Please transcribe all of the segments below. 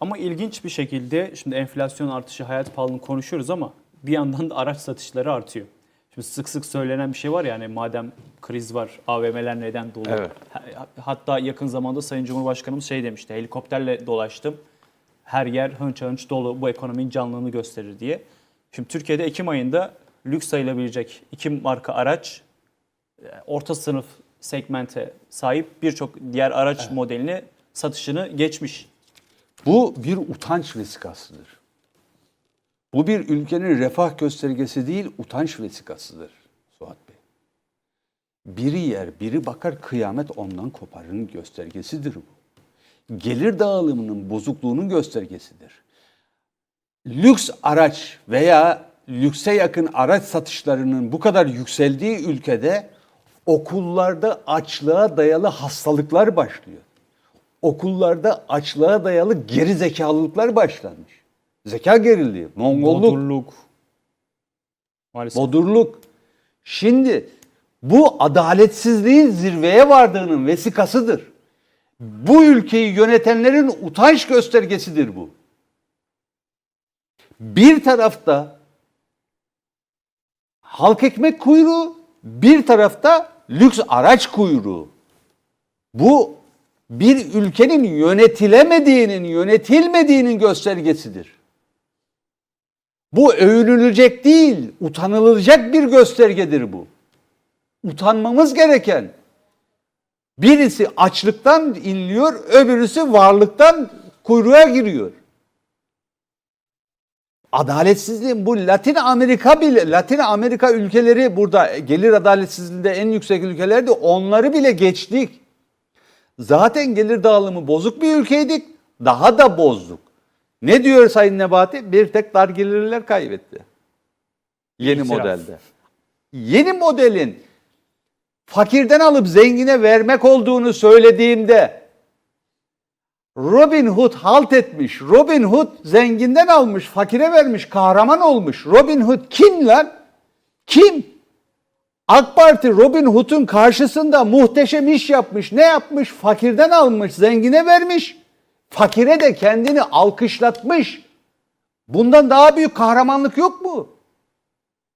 Ama ilginç bir şekilde şimdi enflasyon artışı, hayat pahalılığını konuşuyoruz ama bir yandan da araç satışları artıyor. Şimdi sık sık söylenen bir şey var ya hani madem kriz var AVM'ler neden dolu? Evet. Ha- Hatta yakın zamanda Sayın Cumhurbaşkanımız şey demişti helikopterle dolaştım. Her yer hınç hınç dolu bu ekonominin canlılığını gösterir diye. Şimdi Türkiye'de Ekim ayında lüks sayılabilecek iki marka araç e, orta sınıf segmente sahip birçok diğer araç modelini satışını geçmiş. Bu bir utanç vesikasıdır. Bu bir ülkenin refah göstergesi değil, utanç vesikasıdır Suat Bey. Biri yer, biri bakar kıyamet ondan koparın göstergesidir bu. Gelir dağılımının bozukluğunun göstergesidir. Lüks araç veya lükse yakın araç satışlarının bu kadar yükseldiği ülkede okullarda açlığa dayalı hastalıklar başlıyor okullarda açlığa dayalı geri zekalılıklar başlanmış. Zeka geriliği, Mongolluk, Bodurluk. Maalesef. bodurluk. Şimdi bu adaletsizliğin zirveye vardığının vesikasıdır. Bu ülkeyi yönetenlerin utanç göstergesidir bu. Bir tarafta halk ekmek kuyruğu, bir tarafta lüks araç kuyruğu. Bu bir ülkenin yönetilemediğinin, yönetilmediğinin göstergesidir. Bu övünülecek değil, utanılacak bir göstergedir bu. Utanmamız gereken. Birisi açlıktan inliyor, öbürüsü varlıktan kuyruğa giriyor. Adaletsizliğin bu Latin Amerika bile Latin Amerika ülkeleri burada gelir adaletsizliğinde en yüksek ülkelerdi. Onları bile geçtik. Zaten gelir dağılımı bozuk bir ülkeydik. Daha da bozduk. Ne diyor Sayın Nebati? Bir tek dar gelirliler kaybetti. Yeni İtiraf. modelde. Yeni modelin fakirden alıp zengine vermek olduğunu söylediğimde Robin Hood halt etmiş. Robin Hood zenginden almış, fakire vermiş, kahraman olmuş. Robin Hood kim lan? Kim? AK Parti Robin Hood'un karşısında muhteşem iş yapmış. Ne yapmış? Fakirden almış, zengine vermiş. Fakire de kendini alkışlatmış. Bundan daha büyük kahramanlık yok mu?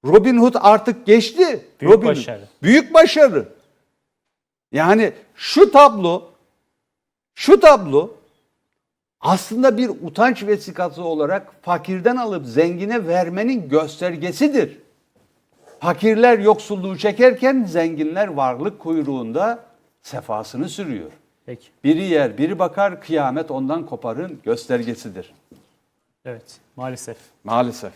Robin Hood artık geçti. Büyük Robin başarı. Büyük başarı. Yani şu tablo şu tablo aslında bir utanç vesikası olarak fakirden alıp zengine vermenin göstergesidir. Fakirler yoksulluğu çekerken zenginler varlık kuyruğunda sefasını sürüyor. Peki. Biri yer, biri bakar, kıyamet ondan koparın göstergesidir. Evet. Maalesef. Maalesef.